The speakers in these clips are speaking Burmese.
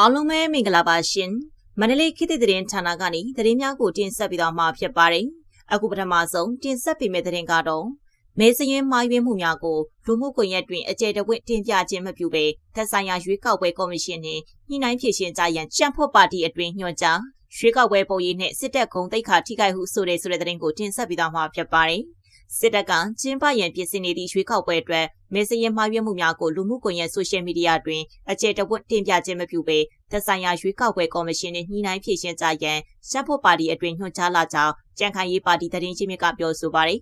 အားလုံးပဲမင်္ဂလာပါရှင်မန္တလေးခေတ်သစ်သတင်းဌာနကနေသတင်းများကိုတင်ဆက်ပြီးတော့မှာဖြစ်ပါတယ်အခုပထမဆုံးတင်ဆက်ပေးမယ့်သတင်းကတော့မဲစရင်မှားယွင်းမှုများကိုလူမှုကွန်ရက်တွင်အကြဲတဝင့်တင်ပြခြင်းမပြုဘဲသက်ဆိုင်ရာရွေးကောက်ပွဲကော်မရှင်နှင့်ညှိနှိုင်းဖြည့်ရှင်ကြရန်ကြံ့ဖို့ပါတီအတွင်ညွှန်ကြားရွေးကောက်ပွဲပုံရိပ်နှင့်စစ်တပ်ဂုံတိတ်ခါထိခိုက်ဟုဆိုတဲ့ဆိုတဲ့သတင်းကိုတင်ဆက်ပြီးတော့မှာဖြစ်ပါတယ် စစ်တပ်ကကျင်းပရန်ပြင်ဆင်နေသည့်ရွေးကောက်ပွဲအတွက်မဲစရင်မှားယွင်းမှုများကိုလူမှုကွန်ရက်ဆိုရှယ်မီဒီယာတွင်အကြဲတဝတ်တင်ပြခြင်းမပြုဘဲသက်ဆိုင်ရာရွေးကောက်ပွဲကော်မရှင်နှင့်ညှိနှိုင်းဖြည့်ရှင်းကြရန်ရှက်ဖို့ပါတီအတွင်ညွှန်ကြားလာကြောင်းကြံခိုင်ရေးပါတီသတင်းချင်းမြစ်ကပြောဆိုပါတယ်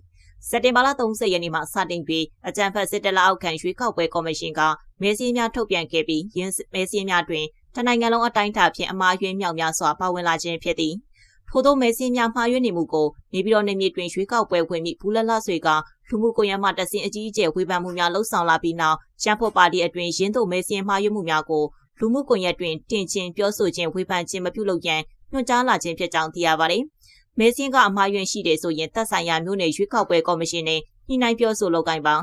စက်တင်ဘာလ30ရက်နေ့မှာစတင်ပြီးအကြံဖတ်စစ်တလအောက်ခံရွေးကောက်ပွဲကော်မရှင်ကမဲစင်းများထုတ်ပြန်ခဲ့ပြီးရင်းမဲစင်းများတွင်တနိုင်ငံလုံးအတိုင်းအတာဖြင့်အမှားယွင်းမြောက်များစွာပါဝင်လာခြင်းဖြစ်သည် ထို့သောမဲစင်းများမှားယွင်းနေမှုကိုနေပြည်တော်နေမြေတွင်ရွေးကောက်ပွဲဝင်ပြီးဘူးလလဆွေကလူမှုကွန်ရက်မှတဆင်အကြီးအကျယ်ဝေဖန်မှုများလှုံ့ဆော်လာပြီးနောက်ချမ်ဖို့ပါတီအတွင်ရင်းတို့မဲစင်းမှားယွင်းမှုများကိုလူမှုကွန်ရက်တွင်တင်ချင်းပြောဆိုခြင်းဝေဖန်ခြင်းမပြုလုပ်ရန်ညွှန်ကြားလာခြင်းဖြစ်ကြောင်းသိရပါတယ်။မဲစင်းကအမှားယွင်းရှိတယ်ဆိုရင်သက်ဆိုင်ရာမျိုးနယ်ရွေးကောက်ပွဲကော်မရှင်နဲ့ညှိနှိုင်းပြောဆိုလုပ်ကိုင်ပါ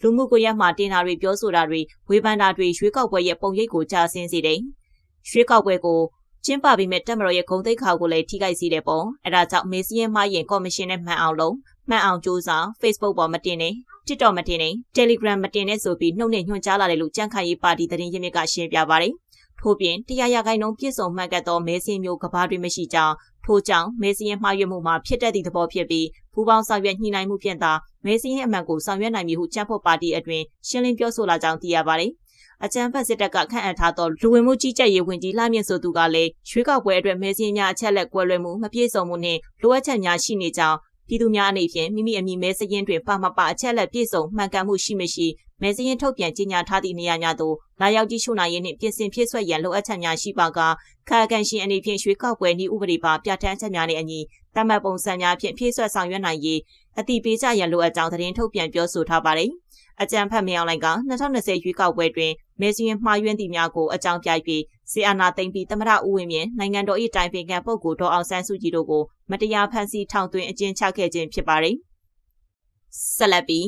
လူမှုကွန်ရက်မှာတင်တာတွေပြောဆိုတာတွေဝေဖန်တာတွေရွေးကောက်ပွဲရဲ့ပုံရိပ်ကိုကြားဆင်းစေတယ်။ရွေးကောက်ပွဲကို ကျင်းပပြီးမဲ့တက်မတော်ရဲ့ဂုံတိတ်ခါကိုလည်းထိခိုက်စေတယ်ပေါ့အဲဒါကြောင့်မေစီရင်မှရင်ကော်မရှင်နဲ့မှန်အောင်လုံးမှန်အောင်ကြိုးစား Facebook ပေါ်မတင်နဲ့ TikTok မတင်နဲ့ Telegram မတင်နဲ့ဆိုပြီးနှုတ်နဲ့ညွှန်ကြားလာတယ်လို့ကြံ့ခိုင်ရေးပါတီသတင်းရင်းမြစ်ကရှင်းပြပါတယ်ထို့ပြင်တရားရဂိုင်းလုံးပြည့်စုံမှန်ကန်သောမဲစင်းမျိုးကဘာတွေမရှိကြောင်းထို့ကြောင့်မဲစင်းရဲ့မှားယွင်းမှုမှာဖြစ်တတ်သည့်သဘောဖြစ်ပြီးပူးပေါင်းဆောင်ရွက်ညှိနှိုင်းမှုဖြင့်သာမဲစင်းရဲ့အမှန်ကိုဆောင်ရွက်နိုင်မည်ဟုချမ်းဖို့ပါတီအတွင်ရှင်းလင်းပြောဆိုလာကြောင်းသိရပါတယ် အကြံဖက်စစ်တပ်ကခန့်အပ်ထားသောလူဝင်မှုကြီးကြပ်ရေးဝန်ကြီးလှမြင့်ဆိုသူကလည်းရွေးကောက်ပွဲအတွက်မဲစင်းများအချက်လက်ကွဲလွဲမှုမပြည့်စုံမှုနှင့်လိုအပ်ချက်များရှိနေကြောင်းပြည်သူများအနေဖြင့်မိမိအမိမဲစရင်တွင်ပါမပါအချက်လက်ပြည့်စုံမှန်ကန်မှုရှိမရှိမဲစရင်ထုတ်ပြန်ကြေညာထားသည့်နေရာများသို့လာရောက်ကြည့်ရှုနိုင်ရင်းနှင့်ပြင်ဆင်ဖြည့်ဆွက်ရန်လိုအပ်ချက်များရှိပါကခါကန်ရှင်အနေဖြင့်ရွှေကောက်ပွဲနည်းဥပဒေပါပြဋ္ဌာန်းချက်များနှင့်အညီတမတ်ပုံစံများဖြင့်ဖြည့်ဆွက်ဆောင်ရွက်နိုင်ရေးအတိပေးကြရန်လိုအပ်ကြောင်းသတင်းထုတ်ပြန်ပြောဆိုထားပါတယ်။အကြံဖတ်မင်းအောင်လိုင်က2020ရွေးကောက်ပွဲတွင် မဲစရင်မှားယွင်းသည့်များကိုအကြောင်းပြပြီးစီအာနာသိမ့်ပြီးသမရဦးဝင်းမြင့်နိုင်ငံတော်၏တိုင်ပင်ခံပုဂ္ဂိုလ်ဒေါ်အောင်ဆန်းစုကြည်တို့ကိုမတရားဖမ်းဆီးထောင်သွင်းအကျဉ်းချခဲ့ခြင်းဖြစ်ပါတယ်။ဆက်လက်ပြီး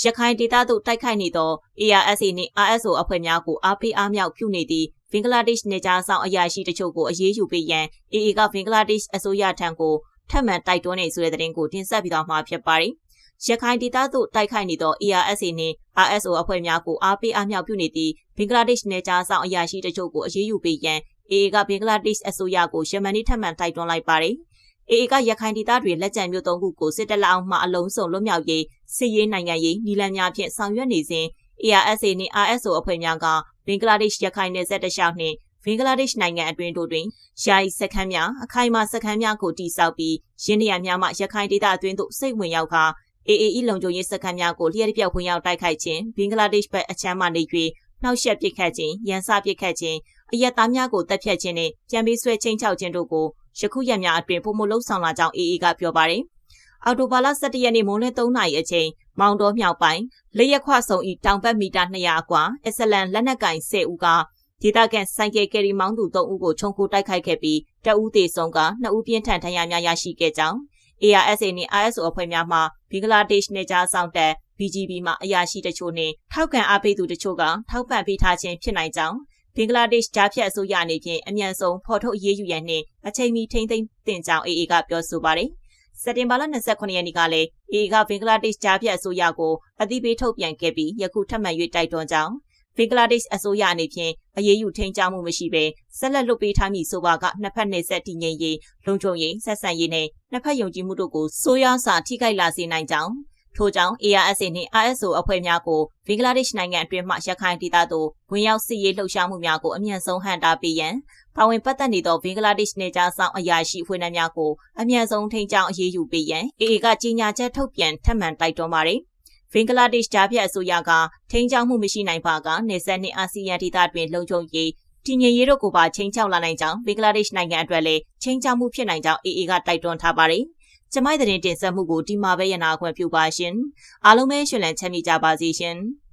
ရခိုင်ဒေသသို့တိုက်ခိုက်နေသော ARSA နှင့် RSO အဖွဲ့များကိုအားပေးအားမြောက်ပြုနေသည့်ဘင်္ဂလားဒေ့ရှ်နေကြားဆောင်အရာရှိတချို့ကိုအရေးယူပေးရန် AA ကဘင်္ဂလားဒေ့ရှ်အစိုးရထံကိုထပ်မံတိုက်တွန်းနေဆိုတဲ့သတင်းကိုတင်ဆက်ပြီးတော့မှာဖြစ်ပါတယ်။ ရခိုင်ဒေသသို့တိုက်ခိုက်နေသော ARSA နှင့် RSO အဖွဲ့များကိုအားပေးအားမြောက်ပြုနေသည့်ဘင်္ဂလားဒေ့ရှ်နယ်ခြားဆောင်အရာရှိတချို့ကိုအရေးယူပေးရန် AA ကဘင်္ဂလားဒေ့ရှ်အစိုးရကိုယမန်နေ့ထပ်မံတိုက်တွန်းလိုက်ပါတယ်။ AA ကရခိုင်ဒေသတွင်လက်ကျန်မျိုးသုံးခုကိုစစ်တပ်လက်အောက်မှအလုံးစုံလွတ်မြောက်ရေးစစ်ရေးနိုင်ငံရေးနီလန်များဖြင့်ဆောင်ရွက်နေစဉ် ARSA နှင့် RSO အဖွဲ့များကဘင်္ဂလားဒေ့ရှ်ရခိုင်နယ်စပ်တလျှောက်နှင့်ဘင်္ဂလားဒေ့ရှ်နိုင်ငံအတွင်းတို့တွင်ယာယီစခန်းများအခိုင်အမာစခန်းများကိုတည်ဆောက်ပြီးရင်းနှီးများမှရခိုင်ဒေသအတွင်းသို့စိတ်ဝင်ရောက်ကာ AAE လုံခြုံရေးစခန်းများကိုလျှက်တစ်ပြောက်ဝင်ရောက်တိုက်ခိုက်ခြင်းဘင်္ဂလားဒေ့ရှ်ဘက်အချမ်းမှနေ၍နှောက်ယှက်ပစ်ခတ်ခြင်းရန်စပစ်ခတ်ခြင်းအယက်သားများကိုတပ်ဖြတ်ခြင်းနဲ့ပြန်ပြီးဆွဲချင်းချောက်ခြင်းတို့ကိုယခုရက်များအတွင်ပုံမလုံးဆောင်လာကြောင်း AA ကပြောပါတယ်။အော်တိုဘာလ17ရက်နေ့မိုးလင်း3နာရီအချိန်မောင်တော်မြောက်ပိုင်းလရက်ခွဆုံဤတောင်ဘက်မီတာ200အကွာအစ္စလန်လက်နက်ကင်10ဦးကဒေသခံဆိုင်ကယ်ကယ်ရီမောင်းသူ3ဦးကိုခြုံခိုတိုက်ခိုက်ခဲ့ပြီးတအူးသေးဆုံးက2ဦးပြင်းထန်ဒဏ်ရာများရရှိခဲ့ကြောင်း ARSA နှင့် ISO အဖွဲ့များမှဘင်္ဂလားဒေ့ရှ်နယ်ခြားဆောင်တပ် BGB မှအရာရှိတချို့နှင့်ထောက်ခံအားပေးသူတချို့ကထောက်ပံ့ပေးထားခြင်းဖြစ်နိုင်ကြောင်းဘင်္ဂလားဒေ့ရှ်ဂျားဖြတ်အစိုးရအနေဖြင့်အမြန်ဆုံးဖော်ထုတ်အရေးယူရန်နှင့်အချိန်မီထိန်းသိမ်းတင်ကြောင်း AA ကပြောဆိုပါတယ်။စက်တင်ဘာလ29ရက်နေ့ကလည်း AA ကဘင်္ဂလားဒေ့ရှ်ဂျားဖြတ်အစိုးရကိုအသိပေးထုတ်ပြန်ခဲ့ပြီးယခုထပ်မံ၍တိုက်တွန်းကြောင်းဘ င်္ဂလားဒေ့ရှ်အစိုးရအနေဖြင့်အရေးယူထိန်းချုပ်မှုမရှိဘဲဆက်လက်လွတ်ပေးထားမည်ဆိုပါကနှစ်ဖက်နယ်ဆက်တည်ငြိမ်ရေးလုံခြုံရေးဆက်ဆံရေးနဲ့နှစ်ဖက်ယုံကြည်မှုတို့ကိုစိုးရွားစွာထိခိုက်လာစေနိုင်ကြောင်းထို့ကြောင့် ARSA နှင့် RSO အဖွဲ့များကိုဘင်္ဂလားဒေ့ရှ်နိုင်ငံအတွင်းမှရခိုင်ဒေသသို့ဝင်ရောက်စစ်ရေးလှုပ်ရှားမှုများကိုအမြန်ဆုံးဟန်တာပေးရန်ပါဝင်ပတ်သက်နေသောဘင်္ဂလားဒေ့ရှ်နယ်ခြားဆောင်အရာရှိအဖွဲ့များကိုအမြန်ဆုံးထိန်းကျောင်းအရေးယူပေးရန် AA ကကြေညာချက်ထုတ်ပြန်ထပ်မံတိုက်တွန်းပါတယ် ဘင်္ဂလားဒေ့ရှ်ကြားဖြတ်အစိုးရကထိန်းချုပ်မှုမရှိနိုင်ပါကနေဆက်နှင့်အာဆီယံဒေသတွင်လုံခြုံရေးတည်ငြိမ်ရေးတို့ကိုပါချိန်ချောက်လာနိုင်ကြောင်းဘင်္ဂလားဒေ့ရှ်နိုင်ငံအတွက်လည်းချိန်ချောက်မှုဖြစ်နိုင်ကြောင်း AA ကတိုက်တွန်းထားပါတယ်။ကျမိုက်တဲ့တင်ဆက်မှုကိုဒီမှာပဲရနာခွင့်ပြုပါရှင်။အားလုံးပဲရှင်လန်းချမ်းမြေ့ကြပါစေရှင်။